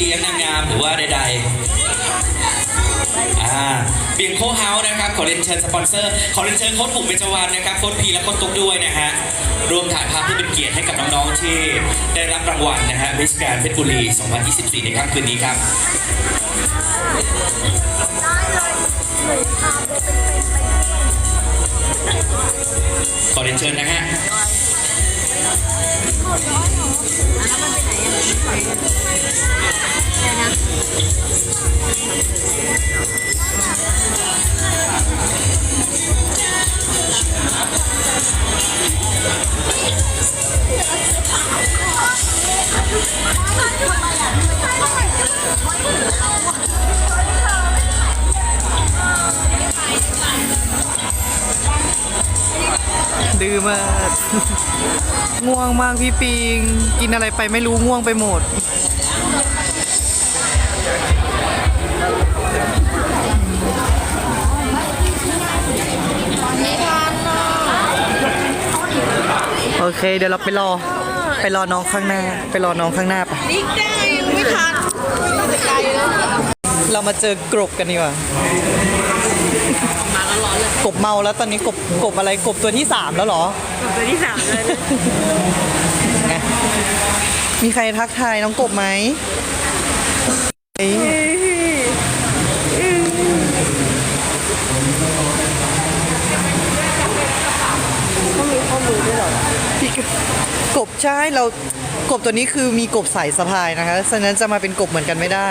เลี้ยงนางงามหรือว่าใดๆอ่าเบียงโคเฮาส์นะครับ ขอเรียนเชิญสปอนเซอร์ ขอเรียนเชิญโค้ดผมเป็นจวันนะครับ โค้ดพีและโค้ดตุ๊กด้วยนะฮะ รวมถ่ายภาพที่อเป็นเกียรติให้กับน้องๆที่ได้รับรางวัลนะฮะมิสแกรนเพชรบุรี 2024 ในค่ำคืนนี้ครับขอเรียนเชิญนะฮะ ดื้อมาก ง่วงมากพี่ปิง กินอะไรไปไม่รู้ง่วงไปหมด โอเค เดี๋ยวเราไปรอ ไปรอน้องข้างหน้า ไปรอน้องข้างหน้าไป นี่ได้ไม่ทันไม่ไกลแล้ว เรามาเจอกบกันดีกว่ามา กบเมาแล้วตอนนี้กบกบอะไรกบตัวที่สามแล้วเหรอตัวที่สามเลยไงมีใครทักทายน้องกบไหมเอ้ยพี่กบใช่เรากบตัวนี้คือมีกบสายสะพายนะคะฉะนั้นจะมาเป็นกบเหมือนกันไม่ได้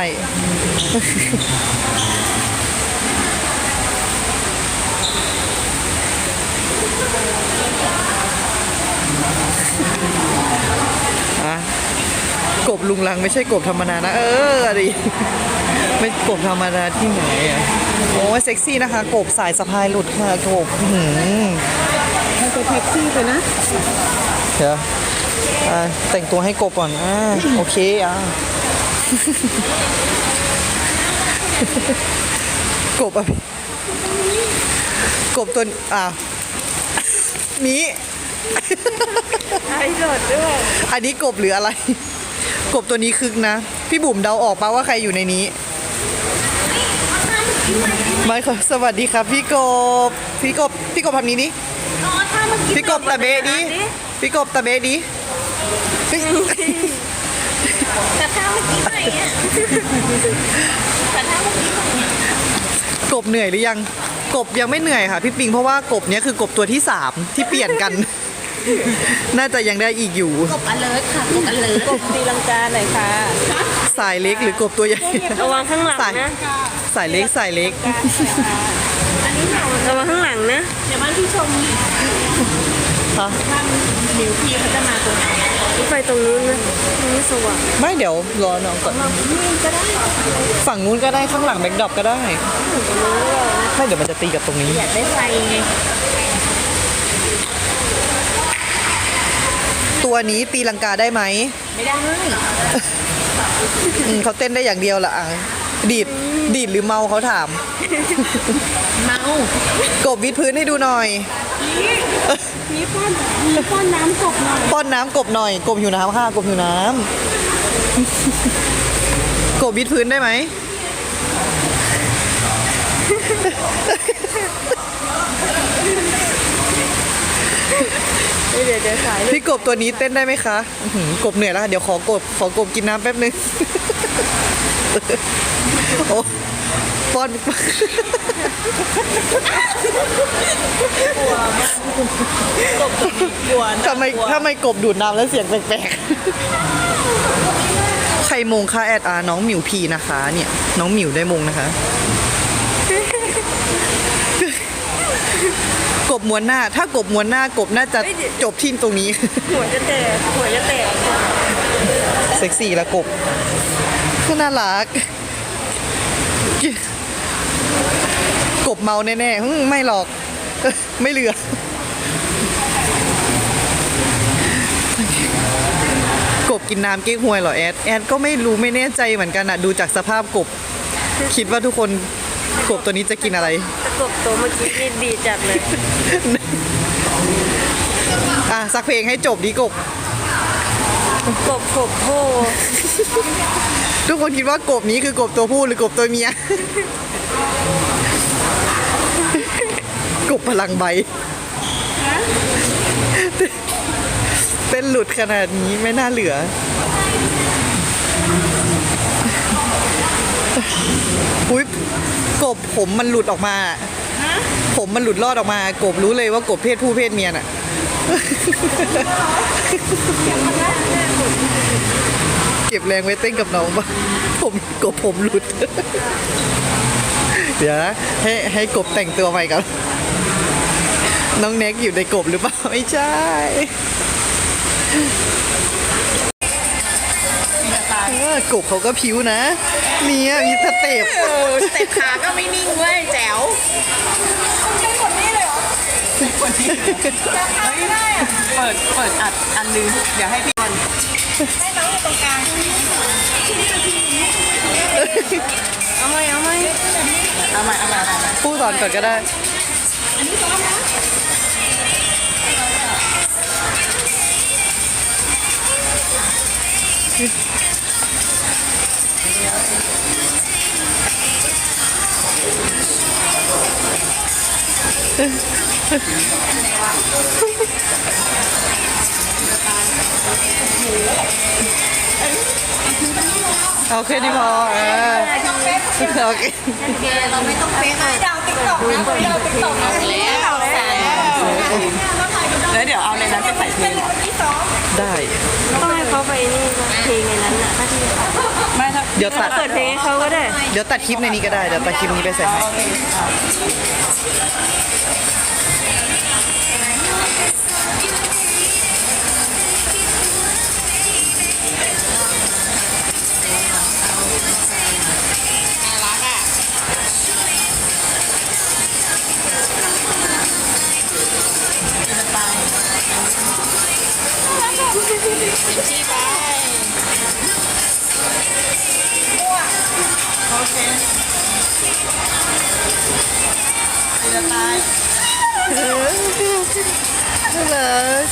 กบลุงลังไม่ใช่กบธรรมดานะ เออดิไม่กบธรรมดาที่ไหนอะโอ้ยเซ็กซี่นะคะ กบสายสะพายหลุดค่ะกบอื้อหือมันจะแท็กซี่ไปนะเดี๋ยวอะแต่งตัวให้กบก่อนอ่าโอเคอะกบอะพี่กบตัวอะนี้ไอ้สดด้วย อันนี้กบหรืออะไร กบตัวนี้คึกนะ พี่บุ๋มเดาออกปะว่าใครอยู่ในนี้ไม่ค่ะสวัสดีครับพี่กบ พี่กบ พี่กบทำนี้นี้พี่กบตะเบะดิพี่กบตะเบะดิเฮ้ยแต่ถ้าเมื่อกี้ไหนอะแต่ถ้าเมื่อกี้กบเหนื่อยหรือยัง กบยังไม่เหนื่อยค่ะพี่ปิงเพราะว่ากบเนี้ยคือกบตัวที่สามที่เปลี่ยนกัน น่าจะยังได้อีกอยู่ กบอเลิร์ค่ะกบอเลิร์กบตีลังกาหน่อยค่ะ สายเล็กหรือกบตัวใหญ่ ระวังข้างหลังสายนะ สายเล็กสายเล็ก อันนี้ระวังข้างหลังนะ เดี๋ยวบ้านพี่ชมค่ะ ท่านมิวพีเขาจะมาตรงไฟตรงนู้นนะมันไม่สว่างไม่เดี๋ยวรอน้องก่อนนี่ก็ได้ฝั่งนู้นก็ได้ข้างหลังแบ็คดรอปก็ได้ไม่เดี๋ยวมันจะตีกับตรงนี้ อยากได้ไฟไง ตัวนี้ตีลังกาได้ไหม ไม่ได้อืมเขาเต้นได้อย่างเดียวละอะดีดดีดหรือเมาเขาถาม เมากบวิดพื้นให้ดูหน่อยนี่ป้อนนี่ป้อนน้ำกบหน่อยป้อนน้ำกบหน่อย กบหิวน้ำค่ะกบหิวน้ำกบวิดพื้นได้ไหม เดี๋ยวเดี๋ยวถ่ายพี่กบตัวนี้เต้นได้ไหมคะอื้อหือกบเหนื่อยแล้วค่ะเดี๋ยวขอกบขอกบกินน้ำแป๊บนึง โอ้ป้อนกวนทำไมทำไมกบดูดน้ำแล้วเสียงแปลกๆ ใครมงคะแอดอาน้องหมิวพีนะคะ เนี่ย น้องหมิวได้มงนะคะ กบม้วนหน้า ถ้ากบม้วนหน้ากบน่าจะจบที่ตรงนี้ หัวจะแตกหัวจะแตกเซ็กซี่ละกบก็น่ารัก กบเมาแน่ๆอืมไม่หรอก ไม่เหลือกบกินน้ำเก๊กฮวยเหรอแอด แอดก็ไม่รู้ไม่แน่ใจเหมือนกันอะดูจากสภาพกบ คิดว่าทุกคนกบตัวนี้จะกินอะไรตะ กบตัวเมื่อกี้นี่ดีจัดเลย อะสักเพลงให้จบดีกบ กบกบโพทุกคนคิดว่ากบนี้คือกบตัวผู้หรือกบตัวเมีย กบพลังใบเต้นหลุดขนาดนี้ไม่น่าเหลือ อุ้ย กบผมมันหลุดออกมา ผมมันหลุดรอดออกมา กบรู้เลยว่ากบเพศผู้เพศเมียน่ะเก็บแรงไว้เต้นกับน้องบ้างผมกบผมหลุด เดี๋ยวนะให้ให้กบแต่งตัวใหม่ก่อนน้องเน็กอยู่ในกบหรือเปล่า ไม่ใช่กบเขาก็ผิวนะ เนี่ยมีส เต็ปเออแต่ขาก็ไม่นิ่งเว้ยแจ๋วเปิดเปิดอัดอันนึงเดี๋ยวให้พี่บอลให้น้องอยู่ตรงกลางเอาไหมเอาไหมเอาใหม่เอาใหม่เอาใหม่ผู้สอนก่อนก็ได้ โอเคดีพอเออโอเค เราไม่ต้องเป๊ะเลยดาวติ๊กต็อกนะดาวติ๊กต็อกนะ แล้วแล้วเดี๋ยวเอาในนั้นไปใส่เพลงได้ต้องให้เขาไปนี่เพลงในนั้นน่ะถ้าที่ไม่ถ้าเดี๋ยวตัดเปิดเพลงให้เขาก็ได้ เดี๋ยวตัดคลิปในนี้ก็ได้ เดี๋ยวตัดคลิปนี้ไปใส่ให้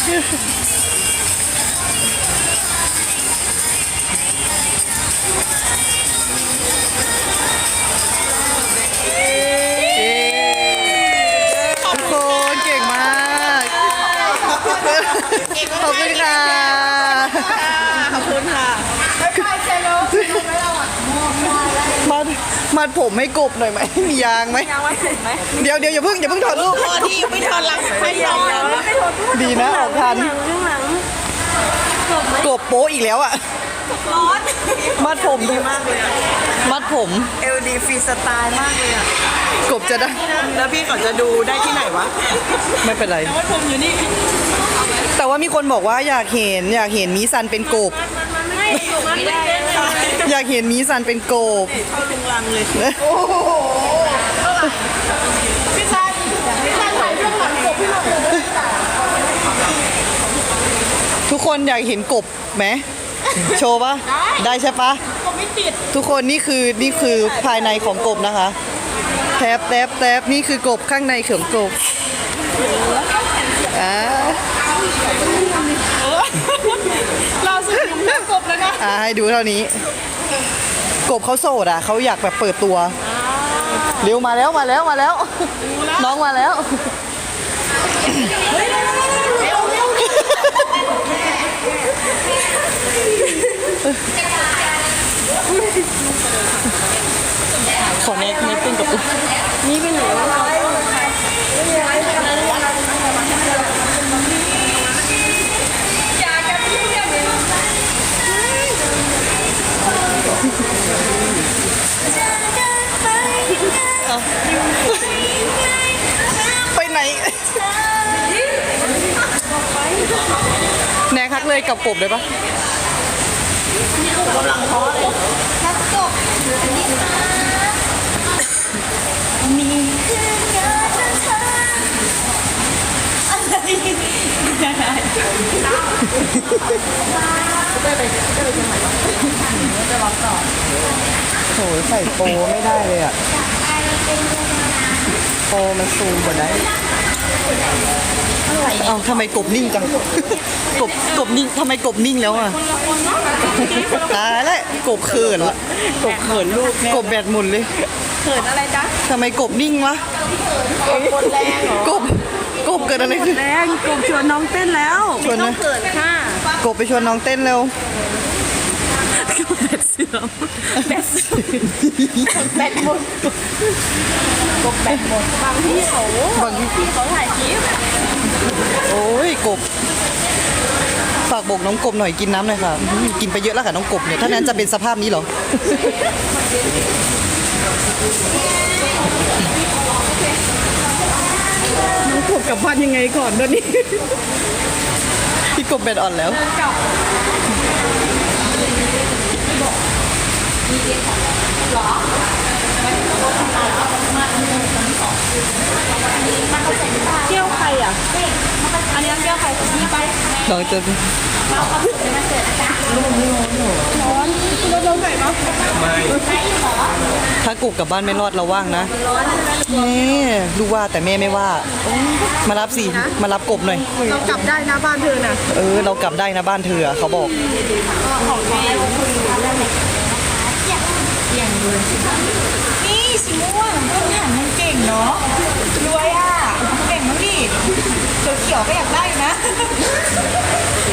อทุ มัดผมให้กบหน่อยไหมมียางไหมเดี๋ยวเดี๋ยวอย่าเพิ่งอย่าเพิ่งถอดรูปพอที่ไม่ทอนหลังไม่ทอนดีนะออกทันข้างหลังกบโป๊ะอีกแล้วอะร้อนมัดผมมากเลยอะมัดผมเอลดีฟรีสไตล์มากเลยอะกบจะได้ แล้วพี่เขาจะดูได้ที่ไหนวะ ไม่เป็นไรว่าผมอยู่นี่แต่ว่ามีคนบอกว่าอยากเห็นอยากเห็นมีซันเป็นกบไม่ไม่ได้อยากเห็นมีซันเป็นกบเข้า ลุงลังเลยพี่ชายพี่ชายถ่ายเรื่องหลังจบพี่หน่อยทุกคนอยากเห็นกบไหมโชว์ปะได้ใช่ปะผมไม่ติดทุกคนนี่คือนี่คือภายในของกบนะคะแทบแทบแทบนี่คือกบข้างในของกบอ่าเราสุดยุ่งเรื่องกบแล้วนะอ่าให้ดูเท่านี้ กบเขาโสดอะเขาอยากแบบเปิดตัวเร็วมาแล้วมาแล้วมาแล้ว น้องมาแล้วขอเน็กเน็กเป็นกับปุ๊นี่เป็นไหนวะ กฮักเลยกับกบเลยปะโอ้ยใส่โปไม่ได้เลยอะโปมันซูมกว่าได้ เอ้าทำไมกบนิ่งจัง กบกบนิ่งทำไมกบนิ่งแล้วอะตายแล้วกบเขินละกบเขินลูกกบแบตหมุนเลยเขินอะไรจ๊ะทำไมกบนิ่งวะกบกบเกิดอะไรขึ้นแรงกบชวนน้องเต้นแล้วชวนนะเกิดค่ะกบไปชวนน้องเต้นเร็วแบตเสื่อมแบตเสื่อมแบตหมดกบแบตหมดบางที่เขาบางทีที่เขาถ่ายคลิปโอ้ยกบฝากบอกน้องกบหน่อยกินน้ำหน่อยค่ะอื้อหือกินไปเยอะแล้วค่ะน้องกบเนี่ยถ้านั้นจะเป็นสภาพนี้เหรอน้องกบกลับบ้านยังไงก่อนตอนนี้พี่กบแบตอ่อนแล้ว เที่ยวใครอะ อันนี้เที่ยวใครของพี่ไปน้องจะถ้ากบกลับบ้านไม่รอดเราว่างนะนี่ลูกว่าแต่แม่ไม่ว่า มารับสิมารับกบหน่อย เรากลับได้นะบ้านเธอน่ะ เออ เรากลับได้นะบ้านเธออะเขาบอก นี่สีม่วงพื้นฐานมันเก่งเนาะรวยอะเก่งมากดิเขียวเขียวๆก็อยากได้นะ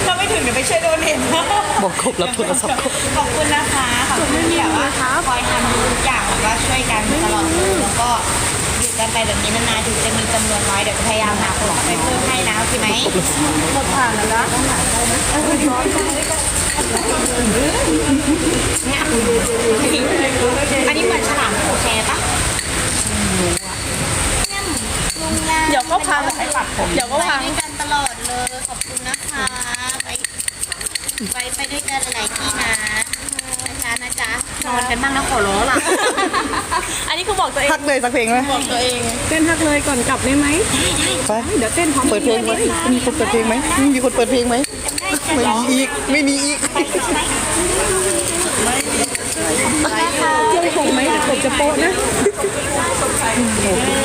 เราไม่ถึงเดี๋ยวไปช่วยโดนเห็นนะบอกกบรับโทรศัพท์กบขอบคุณนะคะขอบคุณที่แบบว่าคอยทำทุกอย่างแล้วก็ช่วยกันตลอดเลยแล้วก็อยู่กันไปแบบนี้นานๆถึงจะมีจำนวนน้อยเดี๋ยวจะพยายามหาคนเข้าไปเพิ่มให้นะโอเคไหมหมดผ่านแล้วนะ เนี่ยอันนี้เหมือนฉลามโอเคปะเดี๋ยวก็พังเดี๋ยวก็ไปพังด้วยกันตลอดเลย ขอบคุณนะคะ ไปไปไปด้วยกันหลายๆที่นะนะจ๊ะนะจ๊ะนอนกันบ้างนะขอร้องล่ะ อันนี้คือบอกตัวเองพักเลยสักเพลงไหมบอกตัวเองเต้นทักเลยก่อนกลับได้ไหมไปเดี๋ยวเต้นพร้อมเปิดเพลงไหมมีคนเปิดเพลงไหมมีคนเปิดเพลงไหม ไม่มีอีก ไม่มีอีกเที่ยวคงไหมเดี๋ยวกบจะโป๊ะนะ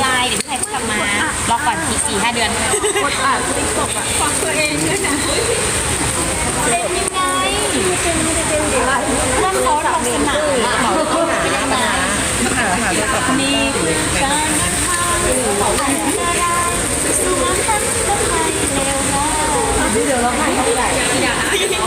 ไลน์เดี๋ยวพี่ไทยกลับมารอก่อนอีกสี่ห้าเดือนกดอ่านติ๊กต็อกอะฟังตัวเองด้วยนะเป็นยังไงว่าเขาทำสนามอะหมอที่หามามีการทำอะไรสวนทันก็ไม่เร็วนะ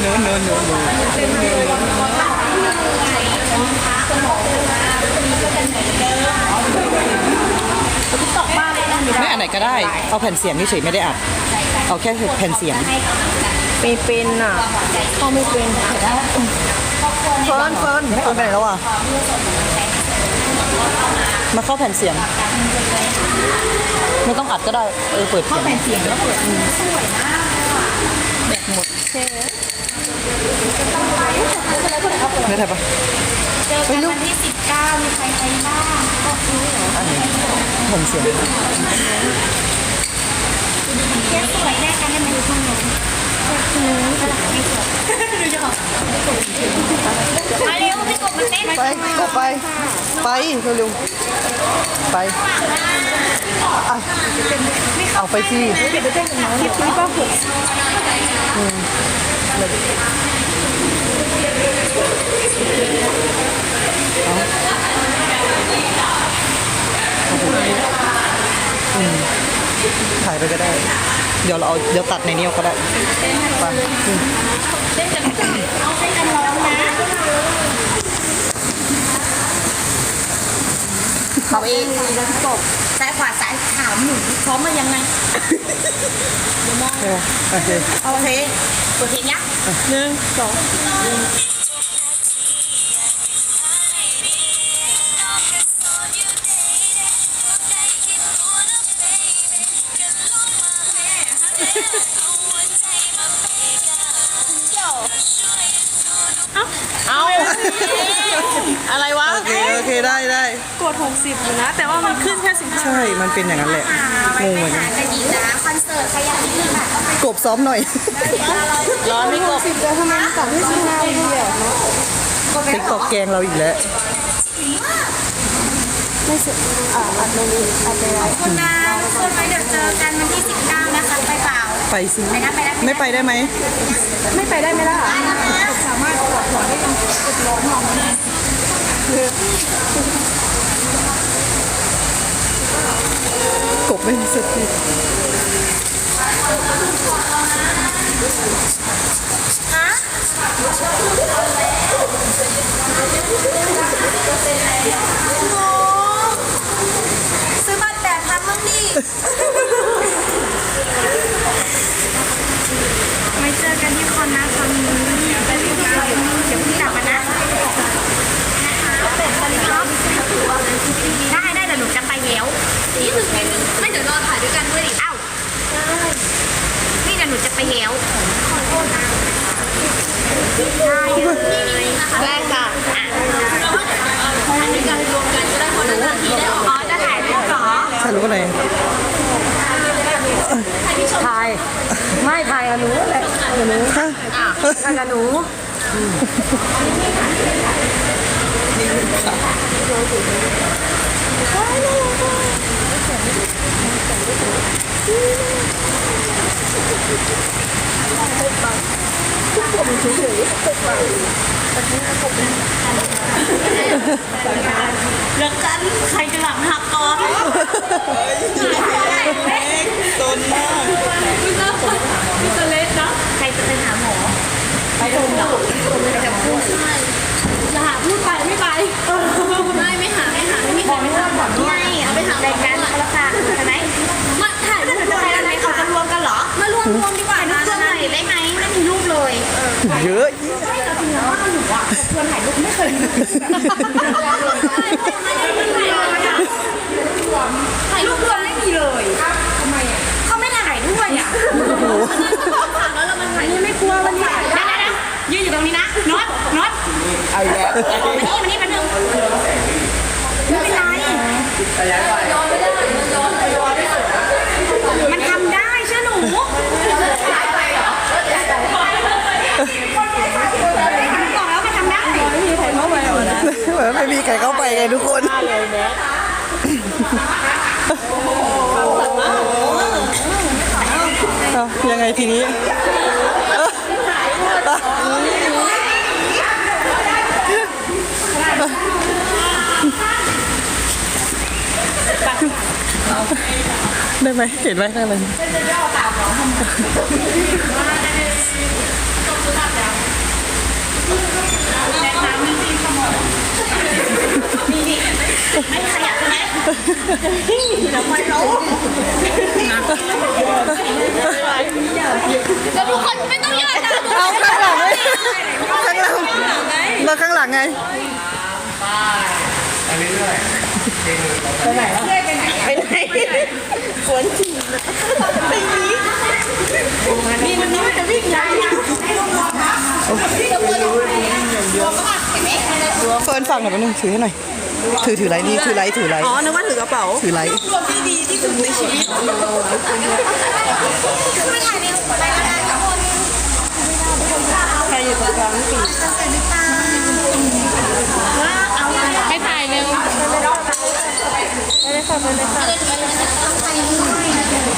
เนื้อเนื้อเนื้อเนื้อไม่อันไหนก็ได้ เอาแผ่นเสียงเฉยๆไม่ได้อัด เอาแค่แผ่นเสียงไม่เป็นอะเขาไม่เป็นเฟิร์นเฟิร์นเฟิร์นไปไหนแล้วอะ มาเข้าแผ่นเสียง ไม่ต้องอัดก็ได้ เออเปิดเสียงแผ่นเสียงแล้วเปิด ไม่ได้ปะเจอกันวันที่สิบเก้ามีใครไปบ้างก็คือเหรอแผ่นเสียงเทียบสวยแรกกันได้ไหมดูช่องนู้นไมาเร็วพี่กบมาเต้นไปก็ไป ไปเร็วๆไปอะเอาไปที่คลิปนี้ป้าหกถ่ายไปก็ได้ เดี๋ยวเราเอาเดี๋ยวตัดในนี้เอาก็ได้ไปอืมเต้นกันเอาเต้นกันร้องนะเขาเองกบซ้ายขวาซ้ายขาวหนึ่งพร้อมมายังไงโอเคโอเคเปิดเพลงยักษ์หนึ่งสอง เอาอะไรวะ โอเคโอเคได้ได้กด 60 อยู่นะ แต่ว่ามันขึ้นแค่15ใช่มันเป็นอย่างนั้นแหละงงเหมือนกันกันอีกนะคอนเสิร์ตใครอยากที่ค่ะต้องไปกบซ้อมหน่อยร้อนไม่กดจะทำไมสั่งที่สิบห้าเดียวติ๊กตอกแกงเราอีกแล้วคุณนะส่วนไปเดี๋ยวเจอกันวันที่19นะคะไปเปล่า ไปสิไปนะไปนะไม่ไปได้ไหม ไม่ไปได้ไหมล่ะไปแล้วนะกบไม่มีสติซื้อบัตรแปดพันมั้งดิ ไม่เจอกันที่คอนนะคอนนี้ไปที่ไหนเดี๋ยวพี่กลับมานะได้ได้เดี๋ยวหนูจะไปแล้วนี่ถึงไม่เดี๋ยวรอถ่ายด้วยกันด้วยดิเอ้านี่เดี๋ยวหนูจะไปแล้วได้เลย แรกค่ะอันนี้การรวมกันก็ได้คนละนาทีได้อ๋อจะถ่ายรูปเหรอฉันรู้อะไรถ่าย ไม่ถ่ายกับหนูแหละกับหนูฮะ ถ่ายกับหนูเลิกกันใครจะหลังหักก่อนตนมากใครจะไปหาหมออย่าหาพูดไปไม่ไป เยอะถ่ายรูปรวมไม่มีเลยทำไมอะเขาไม่ถ่ายด้วยอะแล้วเรามาถ่ายนี่ไม่กลัววันนี้ได้ได้ยืนอยู่ตรงนี้นะน็อตน็อตเอาอีกแล้วมานี่มานี่มาหนึ่งไม่เป็นไรมัน ไม่มีใครเข้าไปไงทุกคนเอายังไงทีนี้ได้ไหมเห็นไหม ข้างในไม่ขยับใช่ไหมแล้วทุกคนไม่ต้องยืนนะเอาข้างหลังไงข้างหลังเราข้างหลังไงนี่มันนี่มันจะวิ่งยังไง เฟิร์นฟังหน่อยแป๊บนึงถือให้หน่อย ถือถือไรนี่ถือไรถือไรอ๋อนึกว่าถือกระเป๋าถือไรรวมที่ดีที่สุดในชีวิตไม่ถ่ายในหัวไปแล้วกันทุกคนใครอยู่ตรงกลางปี ให้ถ่ายเร็ว ไปเลยค่ะไปเลยค่ะ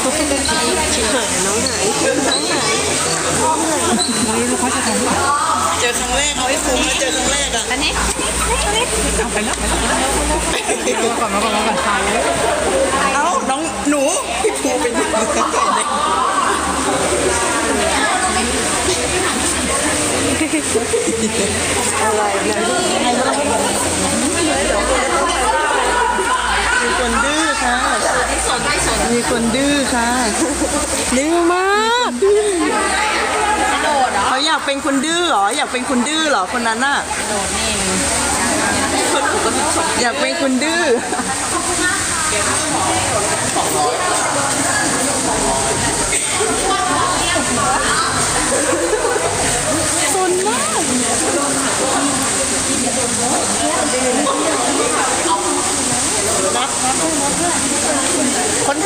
เขาเป็นกะทิหายน้องหายน้องหายน้องหายไม่รู้เขาจะทำเจอครั้งแรกเขาให้คุ้มนะเจอครั้งแรกอะอันนี้เอาไปแล้วไปแล้วมาก่อนมาก่อนมาก่อนทานเลยเอ้าน้องหนูพี่ภูเป็นหนูอะไรนะ มีคนดื้อค่ะมีคนดื้อค่ะ ดื้อมากดื้อเขาอยากเป็นคนดื้อเหรอ อยากเป็นคนดื้อเหรอคนนั้นน่ะอยากเป็นคนดื้อซนมาก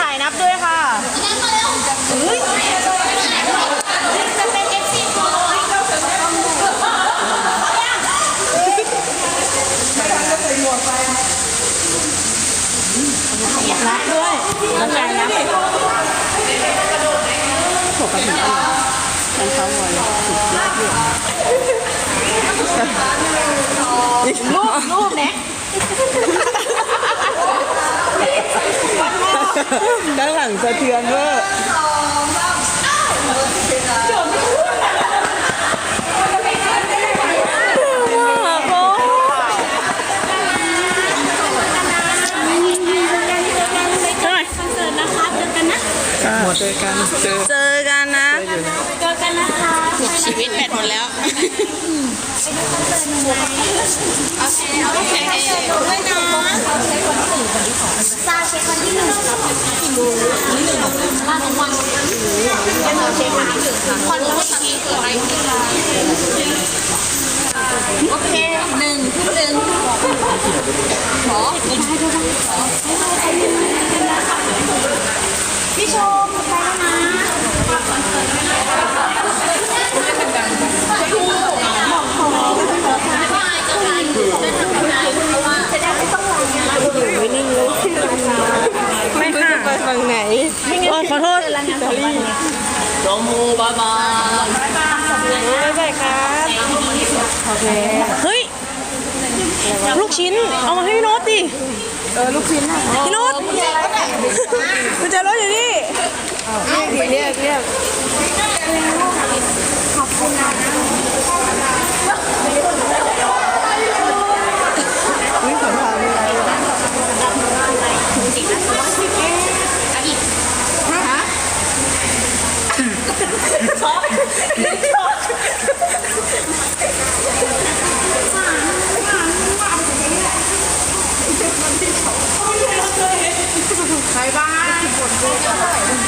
ายนับด้วยค่ะจะเป็นเอฟซีของเรานับด้วยแล้วถ่ายนับรูปรูปเนี่ยด้านหลังสะเทือนเวอร์คอนเสิ ร์ตนะคะเจอกันนะหมดเจอกันเจอเจอกันนะ เจอกันนะคะ ชีวิตแบตหมดแล้วโอเคโอเคด้วยนะซาเช็ควันที่หนึ่งลาสองวันเป็นโมเช็ควันที่หนึ่งค่ะคอนเสิร์ตที่เกิดอะไรขึ้นโอเคหนึ่งทุ่มหนึ่งขอพี่ชมไปแล้วนะ ไม่ค่ะไปฝั่งไหนโอ้ขอโทษน้องมูบายบายบายบายครับโอเคเฮ้ย ลูกชิ้น เอามาให้พี่โน้ตดิ เออ ลูกชิ้นอะพี่โน้ตกุญแจรถอยู่นี่ เรียกเรียกอุ้ยขอทานอะไรวะ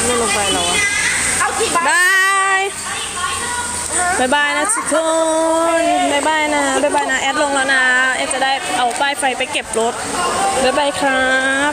ไม่ลงไปแล้วอะบายบายบายนะ ทุกคนบายบายนะบายบายนะแอดลงแล้วนะแอดจะได้เอาป้ายไฟไปเก็บรถบายบายครับ